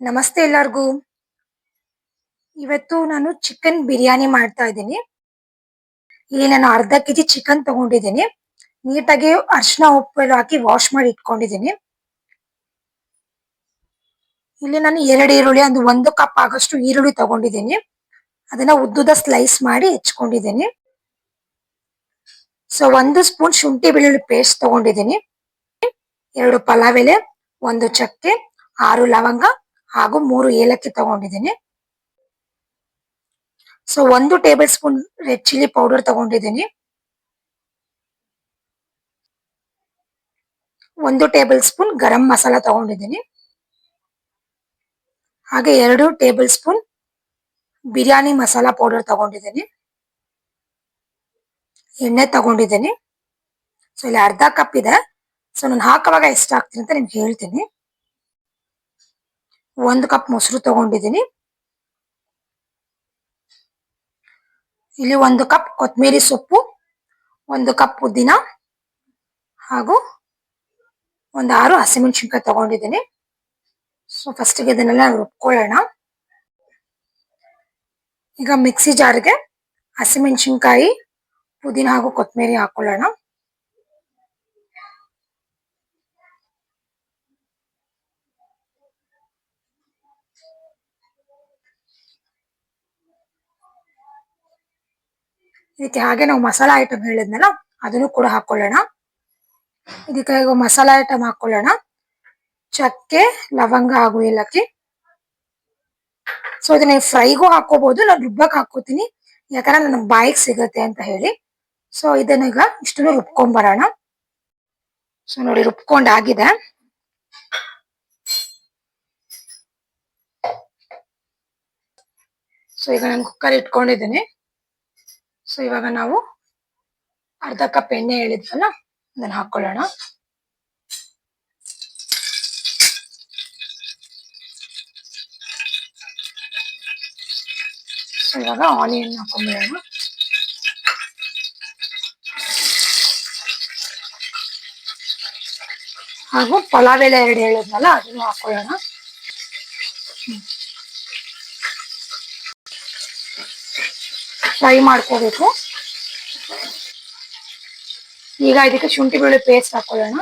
ನಮಸ್ತೆ ಎಲ್ಲರಿಗೂ. ಇವತ್ತು ನಾನು ಚಿಕನ್ ಬಿರಿಯಾನಿ ಮಾಡ್ತಾ ಇದ್ದೀನಿ. ಇಲ್ಲಿ ನಾನು ಅರ್ಧ ಕೆಜಿ ಚಿಕನ್ ತಗೊಂಡಿದ್ದೀನಿ. ನೀಟಾಗಿ ಅರ್ಶಿನ ಉಪ್ಪು ಹಾಕಿ ವಾಶ್ ಮಾಡಿ ಇಟ್ಕೊಂಡಿದ್ದೀನಿ. ಇಲ್ಲಿ ನಾನು ಎರಡು ಈರುಳ್ಳಿ ಅಂದ್ರೆ ಒಂದು ಕಪ್ ಆಗಷ್ಟು ಈರುಳ್ಳಿ ತಗೊಂಡಿದ್ದೀನಿ. ಅದನ್ನ ಉದ್ದುದ ಸ್ಲೈಸ್ ಮಾಡಿ ಹೆಚ್ಕೊಂಡಿದ್ದೀನಿ. ಸೊ ಒಂದು ಸ್ಪೂನ್ ಶುಂಠಿ ಬೆಳ್ಳುಳ್ಳಿ ಪೇಸ್ಟ್ ತಗೊಂಡಿದ್ದೀನಿ. ಎರಡು ಪಲಾವ್ ಎಲೆ, ಒಂದು ಚಕ್ಕೆ, ಆರು ಲವಂಗ ಹಾಗೂ ಮೂರು ಏಲಕ್ಕಿ ತಗೊಂಡಿದ್ದೀನಿ. ಸೊ ಒಂದು table spoon red chilli powder ತಗೊಂಡಿದ್ದೀನಿ. ಒಂದು ಟೇಬಲ್ ಸ್ಪೂನ್ ಗರಂ ಮಸಾಲ ತಗೊಂಡಿದ್ದೀನಿ. ಹಾಗೆ ಎರಡು table spoon biryani masala powder ತಗೊಂಡಿದ್ದೀನಿ. ಎಣ್ಣೆ ತಗೊಂಡಿದ್ದೀನಿ. ಸೊ ಇಲ್ಲಿ ಅರ್ಧ ಕಪ್ ಇದೆ. ಸೊ ನಾನು ಹಾಕುವಾಗ ಎಷ್ಟು ಹಾಕ್ತೀನಿ ಅಂತ ನಿಮ್ಗೆ ಹೇಳ್ತೀನಿ. ಒಂದು ಕಪ್ ಮೊಸರು ತಗೊಂಡಿದ್ದೀನಿ. ಇಲ್ಲಿ ಒಂದು ಕಪ್ ಕೊತ್ತಂಬರಿ ಸೊಪ್ಪು, ಒಂದು ಕಪ್ ಪುದೀನ ಹಾಗೂ ಒಂದು ಆರು ಹಸಿಮೆಣಸಿನ್ಕಾಯಿ ತಗೊಂಡಿದ್ದೀನಿ. ಸೊ ಫಸ್ಟಿಗೆ ಇದನ್ನೆಲ್ಲ ರುಬ್ಕೊಳ್ಳೋಣ. ಈಗ ಮಿಕ್ಸಿ ಜಾರ್ಗೆ ಹಸಿಮೆಣಸಿನ್ಕಾಯಿ, ಪುದೀನ ಹಾಗೂ ಕೊತ್ತಂಬರಿ ಹಾಕೊಳ್ಳೋಣ. ಇದಕ್ಕೆ ಹಾಗೆ ನಾವು ಮಸಾಲಾ ಐಟಮ್ ಹೇಳಿದ್ನಲ್ಲ, ಅದನ್ನು ಕೂಡ ಹಾಕೊಳ್ಳೋಣ. ಇದಕ್ಕೆ ಮಸಾಲಾ ಐಟಮ್ ಹಾಕೊಳ್ಳೋಣ. ಚಕ್ಕೆ, ಲವಂಗ ಹಾಗೂ ಏಲಕ್ಕಿ. ಸೊ ಇದನ್ನ ಫ್ರೈಗೂ ಹಾಕೋಬಹುದು ನಾನು ರುಬ್ಬಕ್ ಹಾಕೋತೀನಿ ಯಾಕಂದ್ರೆ ನನ್ನ ಬಾಯಿಗೆ ಸಿಗುತ್ತೆ ಅಂತ ಹೇಳಿ. ಸೊ ಇದನ್ನ ಈಗ ಇಷ್ಟನ್ನು ರುಬ್ಕೊಂಡ್ ಬರೋಣ ಸೊ ನೋಡಿ ರುಬ್ಕೊಂಡಾಗಿದೆ. ಸೊ ಈಗ ನಾನು ಕುಕ್ಕರ್ ಇಟ್ಕೊಂಡಿದ್ದೀನಿ. ಸೊ ಇವಾಗ ನಾವು ಅರ್ಧ ಕಪ್ ಎಣ್ಣೆ ಹೇಳಿದ್ವಲ್ಲ, ಅದನ್ನ ಹಾಕೊಳ್ಳೋಣ. ಇವಾಗ ಆನಿಯನ್ ಹಾಕೊಂಡ್ಬಿಡೋಣ ಹಾಗೂ ಪಲಾವ್ ಎಲೆ ಎರಡು ಹೇಳಿದ್ನಲ್ಲ ಅದನ್ನು ಹಾಕೊಳ್ಳೋಣ. ಫ್ರೈ ಮಾಡ್ಕೋಬೇಕು. ಈಗ ಇದಕ್ಕೆ ಶುಂಠಿ ಬೆಳ್ಳುಳ್ಳಿ ಪೇಸ್ಟ್ ಹಾಕೊಳ್ಳೋಣ.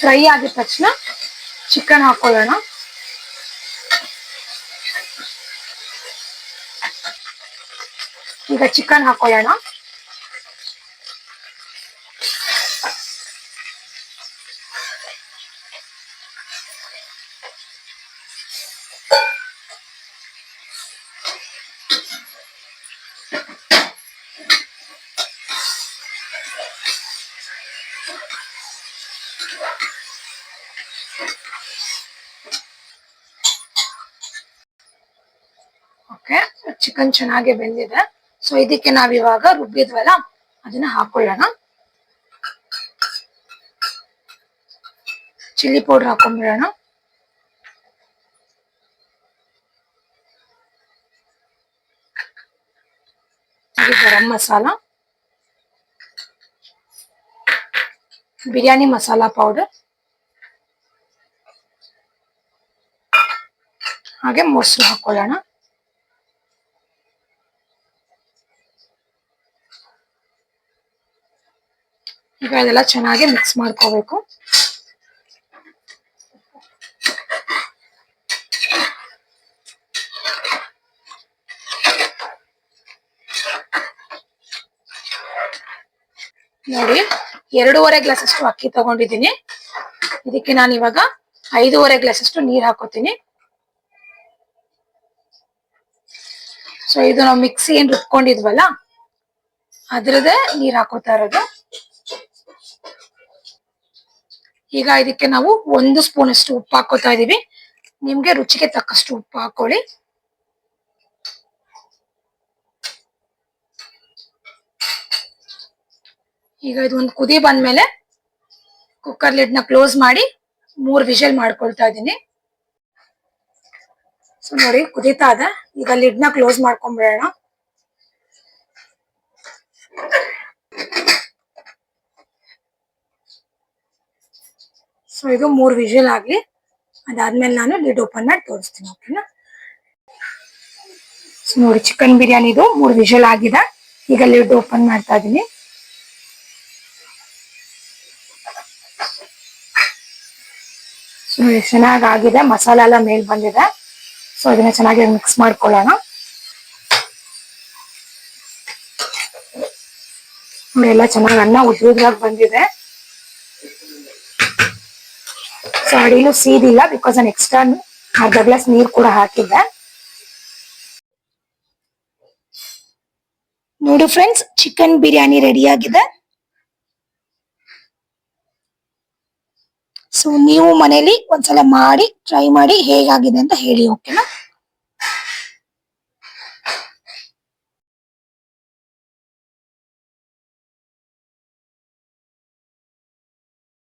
ಫ್ರೈ ಆಗಿದ ತಕ್ಷಣ ಚಿಕನ್ ಹಾಕೊಳ್ಳೋಣ. ಈಗ ಚಿಕನ್ ಹಾಕೊಳ್ಳೋಣ. ಓಕೆ ಚಿಕನ್ ಚೆನ್ನಾಗಿ ಬೆಂದಿದೆ. ಸೊ ಇದಕ್ಕೆ ನಾವು ಇವಾಗ ರುಬ್ಬಿದ್ವಲ್ಲ ಅದನ್ನ ಹಾಕೊಳ್ಳೋಣ. ಚಿಲ್ಲಿ ಪೌಡರ್ ಹಾಕೊಂಡ್ಬಿಡೋಣ. ಗರಂ ಮಸಾಲ. ಬಿರಿಯಾನಿ ಮಸಾಲಾ ಪೌಡರ್ ಹಾಗೆ ಮೊಸರು ಹಾಕೊಳ್ಳೋಣ. ಈಗ ಇದೆಲ್ಲ ಚೆನ್ನಾಗಿ ಮಿಕ್ಸ್ ಮಾಡ್ಕೋಬೇಕು. ನೋಡಿ, ಎರಡೂವರೆ ಗ್ಲಾಸ್ ಅಷ್ಟು ಅಕ್ಕಿ ತಗೊಂಡಿದ್ದೀನಿ. ಇದಕ್ಕೆ ನಾನು ಇವಾಗ ಐದೂವರೆ ಗ್ಲಾಸ್ ಅಷ್ಟು ನೀರ್ ಹಾಕೋತೀನಿ. ಸೊ ಇದು ನಾವು ಮಿಕ್ಸಿ ಏನ್ ರುಬ್ಕೊಂಡಿದ್ವಲ್ಲ ಅದ್ರದೇ ನೀರ್ ಹಾಕೋತಾ ಇರೋದು. ಈಗ ಇದಕ್ಕೆ ನಾವು ಒಂದು ಸ್ಪೂನ್ ಅಷ್ಟು ಉಪ್ಪು ಹಾಕೋತಾ ಇದೀವಿ. ನಿಮ್ಗೆ ರುಚಿಗೆ ತಕ್ಕಷ್ಟು ಉಪ್ಪು ಹಾಕೊಳ್ಳಿ. ಈಗ ಇದು ಒಂದು ಕುದಿ ಬಂದ್ಮೇಲೆ ಕುಕ್ಕರ್ ಲಿಡ್ನ ಕ್ಲೋಸ್ ಮಾಡಿ ಮೂರ್ ವಿಷಲ್ ಮಾಡ್ಕೊಳ್ತಾ ಇದ್ದೀನಿ. ಸೊ ನೋಡಿ ಕುದೀತಾ ಇದೆ. ಈಗ ಲಿಡ್ನ ಕ್ಲೋಸ್ ಮಾಡ್ಕೊಂಡ್ಬಿಡೋಣ ಸೊ ಇದು ಮೂರ್ ವಿಷಲ್ ಆಗ್ಲಿ. ಅದಾದ್ಮೇಲೆ ನಾನು ಲಿಡ್ ಓಪನ್ ಮಾಡಿ ತೋರಿಸ್ತೀನಿ ಓಕೆನಾ ಸೊ ನೋಡಿ ಚಿಕನ್ ಬಿರಿಯಾನಿದು ಮೂರ್ ವಿಷಲ್ ಆಗಿದೆ. ಈಗ ಲಿಡ್ ಓಪನ್ ಮಾಡ್ತಾ ಇದೀನಿ ಸೊ ಚೆನ್ನಾಗಿ ಆಗಿದೆ. ಮಸಾಲ ಎಲ್ಲ ಮೇಲ್ ಬಂದಿದೆ. ಸೊ ಇದನ್ನ ಚೆನ್ನಾಗಿ ಮಿಕ್ಸ್ ಮಾಡ್ಕೊಳ್ಳೋಣ. ನೋಡಿ, ಎಲ್ಲ ಚೆನ್ನಾಗಿ ಅನ್ನ ಉದ್ರುದ್ರಾಗಿ ಬಂದಿದೆ. ಸೊ ಅಡಿಲು ಸೀದಿಲ್ಲ ಬಿಕಾಸ್ ನಾನು ಎಕ್ಸ್ಟ್ರಾ ಅರ್ಧ ಗ್ಲಾಸ್ ನೀರು ಕೂಡ ಹಾಕಿದ್ದೆ. ನೋಡು ಫ್ರೆಂಡ್ಸ್ ಚಿಕನ್ ಬಿರಿಯಾನಿ ರೆಡಿ ಆಗಿದೆ. ಸೊ ನೀವು ಮನೇಲಿ ಒಂದ್ಸಲ ಮಾಡಿ ಟ್ರೈ ಮಾಡಿ ಹೇಗಾಗಿದೆ ಅಂತ ಹೇಳಿ ಓಕೆನಾ